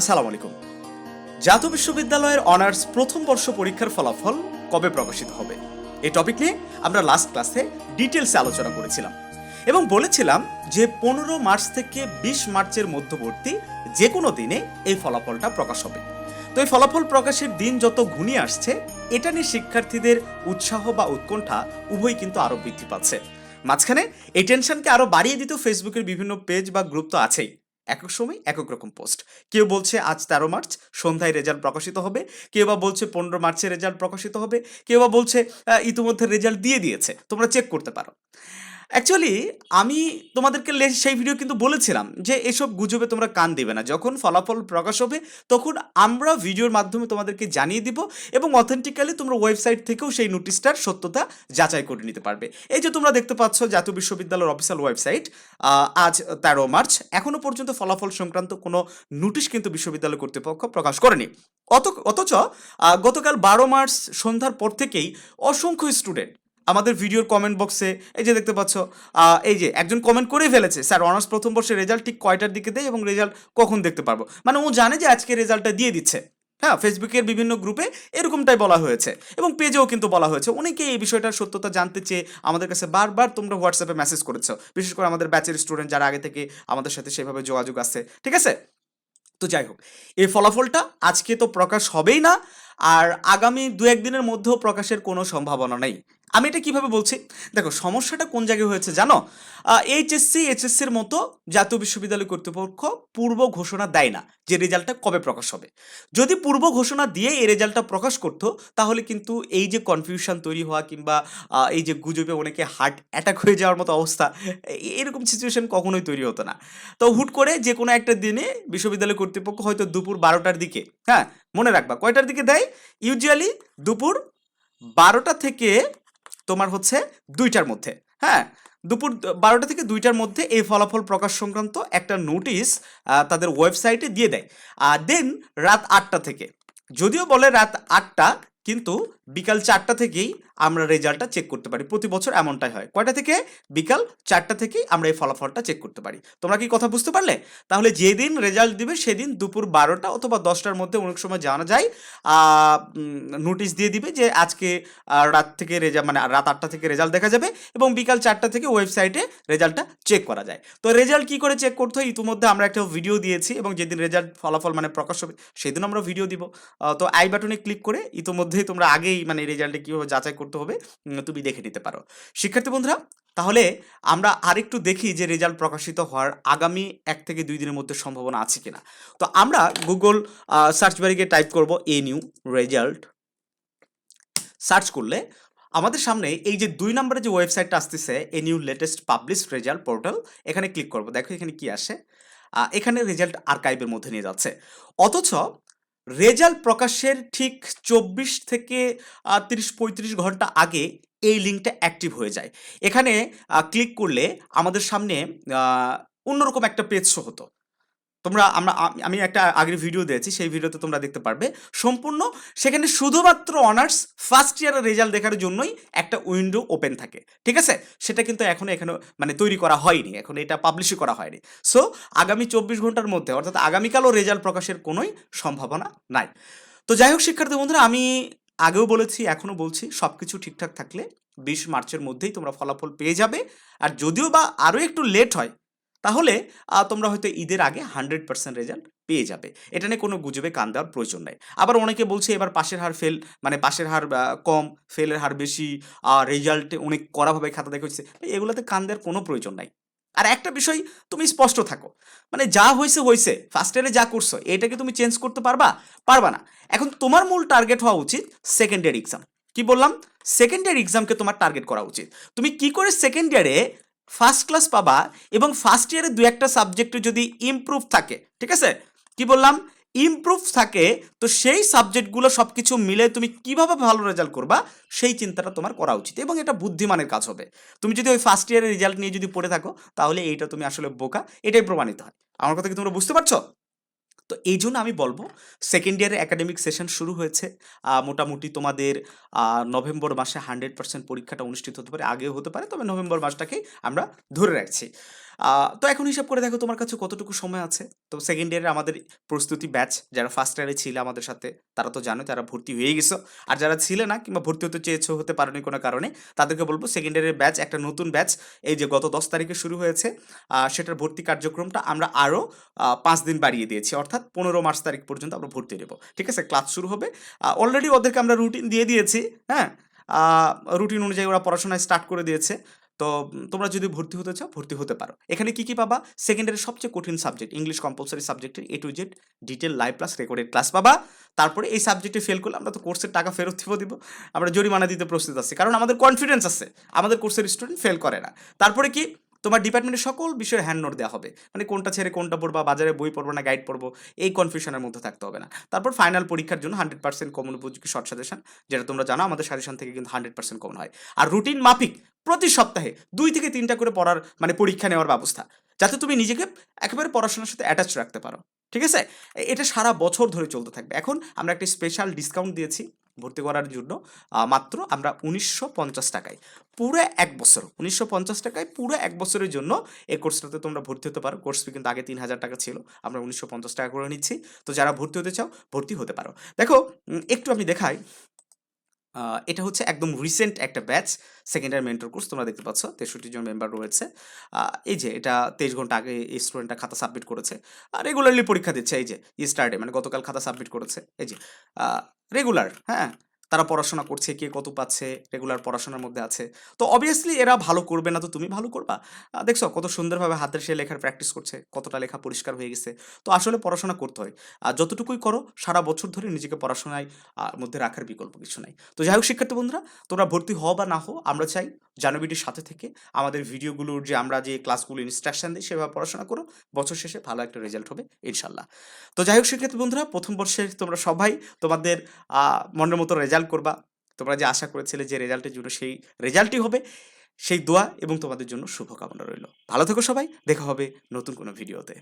আসসালামু আলাইকুম। জাতীয় বিশ্ববিদ্যালয়ের অনার্স প্রথম বর্ষ পরীক্ষার ফলাফল কবে প্রকাশিত হবে? এই টপিক নিয়ে আমরা লাস্ট ক্লাসে ডিটেলসে আলোচনা করেছিলাম এবং বলেছিলাম যে পনেরো মার্চ থেকে বিশ মার্চের মধ্যবর্তী যে কোনো দিনে এই ফলাফলটা প্রকাশ হবে। তো এই ফলাফল প্রকাশের দিন যত ঘনিয়ে আসছে, এটা নিয়ে শিক্ষার্থীদের উৎসাহ বা উৎকণ্ঠা উভয় কিন্তু আরও বৃদ্ধি পাচ্ছে। মাঝখানে এই টেনশনকে আরও বাড়িয়ে দিত ফেসবুকের বিভিন্ন পেজ বা গ্রুপ তো আছেই। একক সময়, একক রকম পোস্ট। কেউ বলছে আজ তেরো মার্চ, সন্ধ্যায় রেজাল্ট প্রকাশিত হবে। কেউ বা বলছে পনেরো মার্চে রেজাল্ট প্রকাশিত হবে। কেউ বা বলছে ইতিমধ্যে রেজাল্ট দিয়ে দিয়েছে। তোমরা চেক করতে পারো। অ্যাকচুয়ালি আমি তোমাদেরকে সেই ভিডিও কিন্তু বলেছিলাম যে এসব গুজবে তোমরা কান দিবে না। যখন ফলাফল প্রকাশ হবে, তখন আমরা ভিডিওর মাধ্যমে তোমাদেরকে জানিয়ে দিব এবং অথেন্টিক্যালি তোমরা ওয়েবসাইট থেকেও সেই নোটিশটার সত্যতা যাচাই করে নিতে পারবে। এই যে তোমরা দেখতে পাচ্ছ জাতীয় বিশ্ববিদ্যালয়ের অফিসিয়াল ওয়েবসাইট আজ তেরো মার্চ। এখনও পর্যন্ত ফলাফল সংক্রান্ত কোনো নোটিশ কিন্তু বিশ্ববিদ্যালয় কর্তৃপক্ষ প্রকাশ করেনি। অত, অথচ গতকাল বারো মার্চ সন্ধ্যার পর থেকেই অসংখ্য স্টুডেন্ট আমাদের ভিডিওর কমেন্ট বক্সে এই যে দেখতে পাচ্ছ এই যে একজন কমেন্ট করে ফেলেছে। স্যার, অনার্স প্রথম বর্ষের রেজাল্ট ঠিক কয়টার দিকে দেয় এবং রেজাল্ট কখন দেখতে পারব? মানে ও জানে যে আজকে রেজাল্টটা দিয়ে দিচ্ছে। হ্যাঁ ফেসবুকের বিভিন্ন গ্রুপে এরকমটাই বলা হয়েছে। এবং পেজেও কিন্তু বলা হয়েছে। অনেকে এই বিষয়টার সত্যতা জানতে চেয়ে আমাদের কাছে বারবার তোমরা হোয়াটসঅ্যাপে মেসেজ করেছ। বিশেষ করে আমাদের ব্যাচের স্টুডেন্ট যারা আগে থেকে আমাদের সাথে সেভাবে যোগাযোগ আছে, ঠিক আছে? তো যাই হোক, এই ফলাফলটা আজকে তো প্রকাশ হবেই না। আর আগামী দু একদিনের মধ্যেও প্রকাশের কোনো সম্ভাবনা নেই। আমি এটা কীভাবে বলছি? দেখো, সমস্যাটা কোন জায়গায় হয়েছে জানো? এইচএসসি, এইচএসসির মতো জাতীয় বিশ্ববিদ্যালয় কর্তৃপক্ষ পূর্ব ঘোষণা দেয় না যে রেজাল্টটা কবে প্রকাশ হবে। যদি পূর্ব ঘোষণা দিয়ে এই রেজাল্টটা প্রকাশ করতো, তাহলে কিন্তু এই যে কনফিউশন তৈরি হওয়া কিংবা এই যে গুজবে অনেকে হার্ট অ্যাটাক হয়ে যাওয়ার মতো অবস্থা এরকম সিচুয়েশন কখনোই তৈরি হতো না। তো হুট করে যে কোনো একটা দিনে বিশ্ববিদ্যালয় কর্তৃপক্ষ হয়তো দুপুর বারোটার দিকে হ্যাঁ মনে রাখবা, কয়টার দিকে দেয়? ইউজুয়ালি দুপুর বারোটা থেকে তোমার হচ্ছে দুইটার মধ্যে হ্যাঁ? দুপুর বারোটা থেকে দুইটার মধ্যে এই ফলাফল প্রকাশ সংক্রান্ত একটা নোটিশ তাদের ওয়েবসাইটে দিয়ে দেয়। আর দেন রাত আটটা থেকে। যদিও বলে রাত আটটা কিন্তু বিকাল চারটা থেকেই আমরা রেজাল্টটা চেক করতে পারি। প্রতি বছর এমনটাই হয়। কয়টা থেকে? বিকাল চারটা থেকেই আমরা এই ফলাফলটা চেক করতে পারি। তোমরা কি কথা বুঝতে পারলে? তাহলে যেদিন রেজাল্ট দিবে সেদিন দুপুর বারোটা অথবা দশটার মধ্যে অনেক সময় জানা যায় নোটিশ দিয়ে দিবে যে আজকে রাত থেকে রেজাল্ট মানে রাত আটটা থেকে রেজাল্ট দেখা যাবে এবং বিকাল চারটা থেকে ওয়েবসাইটে রেজাল্টটা চেক করা যায়। তো রেজাল্ট কি করে চেক করতে হয়? ইতিমধ্যে আমরা একটা ভিডিও দিয়েছি এবং যেদিন রেজাল্ট ফলাফল মানে প্রকাশ হবে সেদিন আমরা ভিডিও দিব। তো আই বাটনে ক্লিক করে ইতিমধ্যেই তোমরা আগেই মানে রেজাল্টে কীভাবে যাচাই করতে হবে তুমি দেখে নিতে পারো। শিক্ষার্থী বন্ধুরা, তাহলে আমরা আরেকটু দেখি যে রেজাল্ট প্রকাশিত হওয়ার আগামী এক থেকে দুই দিনের মধ্যে সম্ভাবনা আছে কিনা। তো আমরা গুগল সার্চ বারে গিয়ে টাইপ করব এ নিউ রেজাল্ট সার্চ করলে আমাদের সামনে এই যে দুই নম্বরে যে ওয়েবসাইটটা আসতেছে a new latest publish result portal এখানে ক্লিক করব। দেখো এখানে কি আসে? এখানে রেজাল্ট আর্কাইভের মধ্যে নিয়ে যাচ্ছে। অথচ রেজাল্ট প্রকাশের ঠিক চব্বিশ থেকে তিরিশ, পঁয়ত্রিশ ঘণ্টা আগে এই লিঙ্কটা অ্যাক্টিভ হয়ে যায়। এখানে ক্লিক করলে আমাদের সামনে অন্যরকম একটা পেজ শো হতো। তোমরা আমরা আমি একটা আগের ভিডিও দিয়েছি, সেই ভিডিওতে তোমরা দেখতে পারবে। সম্পূর্ণ সেখানে শুধুমাত্র অনার্স ফার্স্ট ইয়ারের রেজাল্ট দেখার জন্যই একটা উইন্ডো ওপেন থাকে। ঠিক আছে? সেটা কিন্তু এখনও এখনও মানে তৈরি করা হয়নি, এখন এটা পাবলিশই করা হয়নি। সো আগামী চব্বিশ ঘণ্টার মধ্যে, অর্থাৎ আগামীকালও রেজাল্ট প্রকাশের কোনোই সম্ভাবনা নাই। তো যাই হোক শিক্ষার্থী বন্ধুরা, আমি আগেও বলেছি এখনও বলছি সব কিছু ঠিকঠাক থাকলে বিশ মার্চের মধ্যেই তোমরা ফলাফল পেয়ে যাবে। আর যদিও বা আরও একটু লেট হয় তাহলে তোমরা হয়তো ঈদের আগে হান্ড্রেড পার্সেন্ট রেজাল্ট পেয়ে যাবে। এটা নিয়ে কোনো গুজবে কান দেওয়ার প্রয়োজন নেই। আবার অনেকে বলছে, এবার পাশের হার ফেল মানে পাশের হার কম ফেলের হার বেশি আর রেজাল্টে অনেক কড়াভাবে খাতা দেখা হচ্ছে। এগুলোতে কান দেওয়ার কোনো প্রয়োজন নাই। আর একটা বিষয়, তুমি স্পষ্ট থাকো। মানে যা হয়েছে হয়েছে। ফার্স্ট ইয়ারে যা করছ, এটাকে তুমি চেঞ্জ করতে পারবা? পারবা না। এখন তোমার মূল টার্গেট হওয়া উচিত সেকেন্ড ইয়ার এক্সাম কি বললাম? সেকেন্ড ইয়ার এক্সামকে তোমার টার্গেট করা উচিত। তুমি কি করে সেকেন্ড ইয়ারে ফার্স্ট ক্লাস পাবা এবং ফার্স্ট ইয়ারে দু একটা সাবজেক্টে যদি ইমপ্রুভ থাকে, ঠিক আছে? কি বললাম? ইমপ্রুভ থাকে, তো সেই সাবজেক্টগুলো সব কিছু মিলে তুমি কীভাবে ভালো রেজাল্ট করবা, সেই চিন্তাটা তোমার করা উচিত এবং এটা বুদ্ধিমানের কাজ হবে। তুমি যদি ওই ফার্স্ট ইয়ারের রেজাল্ট নিয়ে যদি পড়ে থাকো, তাহলে এইটা তুমি আসলে বোকা, এটাই প্রমাণিত হয়। আমার কথা কি তোমরা বুঝতে পারছ? তো এই জন্য আমি বলব সেকেন্ড ইয়ারের একাডেমিক সেশন শুরু হয়েছে। মোটামুটি তোমাদের নভেম্বর মাসে হান্ড্রেড পার্সেন্ট পরীক্ষাটা অনুষ্ঠিত হতে পারে, আগেও হতে পারে, তবে নভেম্বর মাসটাকেই আমরা ধরে রাখছি। তো এখন হিসাব করে দেখো তোমার কাছে কতটুকু সময় আছে? তো সেকেন্ড ইয়ারে আমাদের প্রস্তুতি ব্যাচ যারা ফার্স্ট ইয়ারে ছিল আমাদের সাথে, তারা তো জানো তারা ভর্তি হয়ে গেছো। আর যারা ছিল না কিংবা ভর্তি হতে চেয়েছো হতে পারোনি কোনো কারণে, তাদেরকে বলব সেকেন্ড ইয়ারের ব্যাচ একটা নতুন ব্যাচ এই যে গত দশ তারিখে শুরু হয়েছে সেটার ভর্তি কার্যক্রমটা আমরা আরও পাঁচ দিন বাড়িয়ে দিয়েছি। অর্থাৎ পনেরো মার্চ তারিখ পর্যন্ত আমরা ভর্তি দেবো ঠিক আছে? ক্লাস শুরু হবে। অলরেডি ওদেরকে আমরা রুটিন দিয়ে দিয়েছি হ্যাঁ? রুটিন অনুযায়ী ওরা পড়াশোনায় স্টার্ট করে দিয়েছে। তো তোমরা যদি ভর্তি হতে চাও, ভর্তি হতে পারো। এখানে কি কি পাবা? সেকেন্ডারি সবচেয়ে কঠিন সাবজেক্ট ইংলিশ কম্পালসারি সাবজেক্টের A to Z detail live plus recorded class পাবা। তারপরে এই সাবজেক্টে ফেল করলে আমরা তো কোর্সের টাকা ফেরত দিব দিব। আমরা জরিমানা দিতে প্রস্তুত আছি। কারণ আমাদের কনফিডেন্স আছে। আমাদের কোর্সের স্টুডেন্ট ফেল করে না। তারপরে কি? তোমার ডিপার্টমেন্টের সকল বিষয়ের হ্যান্ড নোট দেওয়া হবে। মানে কোনটা ছেড়ে কোনটা পড়বা বাজারে বই পড়ব না গাইড পড়ব, এই কনফিউশনের মধ্যে থাকতে হবে না। তারপর ফাইনাল পরীক্ষার জন্য হান্ড্রেড পার্সেন্ট কমন উপযোগী শর্ট সাজেশন যেটা তোমরা জানো, আমাদের সাজেশন থেকে কিন্তু হান্ড্রেড পার্সেন্ট কমন হয়। আর রুটিন মাফিক প্রতি সপ্তাহে দুই থেকে তিনটা করে পড়ার মানে পরীক্ষা নেওয়ার ব্যবস্থা, যাতে তুমি নিজেকে একেবারে পড়াশোনার সাথে অ্যাটাচ রাখতে পারো। ঠিক আছে? এটা সারা বছর ধরে চলতে থাকবে। এখন আমরা একটা স্পেশাল ডিসকাউন্ট দিয়েছি। ভর্তি করার জন্য মাত্র আমরা উনিশশো পঞ্চাশ টাকায়। পুরো এক বছর, উনিশশো পঞ্চাশ টাকায় পুরো এক বছরের জন্য এই কোর্সটাতে তোমরা ভর্তি হতে পারো। কোর্স ফি কিন্তু আগে তিন হাজার টাকা ছিল, আমরা উনিশশো পঞ্চাশ টাকা করে নিচ্ছি। তো যারা ভর্তি হতে চাও, ভর্তি হতে পারো। দেখো একটু আমি দেখাই এটা হচ্ছে একদম রিসেন্ট একটা batch second year mentor course তোমরা দেখতে পাচ্ছ, তেষট্টি জন মেম্বার রয়েছে। এই যে, এটা তেইশ ঘণ্টা আগে এই স্টুডেন্টটা খাতা সাবমিট করেছে। আর রেগুলারলি পরীক্ষা দিচ্ছে, এই যে স্টার্টে মানে গতকাল খাতা সাবমিট করেছে। এই যে রেগুলার হ্যাঁ তারা পড়াশোনা করছে, কে কত পাচ্ছে রেগুলার পড়াশোনার মধ্যে আছে। তো অবভিয়াসলি এরা ভালো করবে না, তো তুমি ভালো করবা। দেখছ কত সুন্দরভাবে হাতের সে লেখার প্র্যাকটিস করছে, কতটা লেখা পরিষ্কার হয়ে গেছে। তো আসলে পড়াশোনা করতে হয়। আর যতটুকুই করো, সারা বছর ধরে নিজেকে পড়াশোনায় মধ্যে রাখার বিকল্প কিছু নাই। তো যাই হোক শিক্ষার্থী বন্ধুরা, তোমরা ভর্তি হও বা না হও, আমরা চাই জানুবিটির সাথে থেকে আমাদের ভিডিওগুলোর যে আমরা যে ক্লাসগুলো ইনস্ট্রাকশন দিই, সেভাবে পড়াশোনা করো। বছর শেষে ভালো একটা রেজাল্ট হবে, ইনশাল্লাহ। তো যাই হোক শিক্ষার্থী বন্ধুরা, প্রথম বর্ষে তোমরা সবাই তোমাদের মনের মতো রেজাল্ট করবা। তোমরা যে আশা করেছিলে যে রেজাল্টের জন্য সেই রেজাল্টই হবে, সেই দোয়া এবং তোমাদের জন্য শুভকামনা রইল। ভালো থেকো সবাই, দেখা হবে নতুন কোনো ভিডিওতে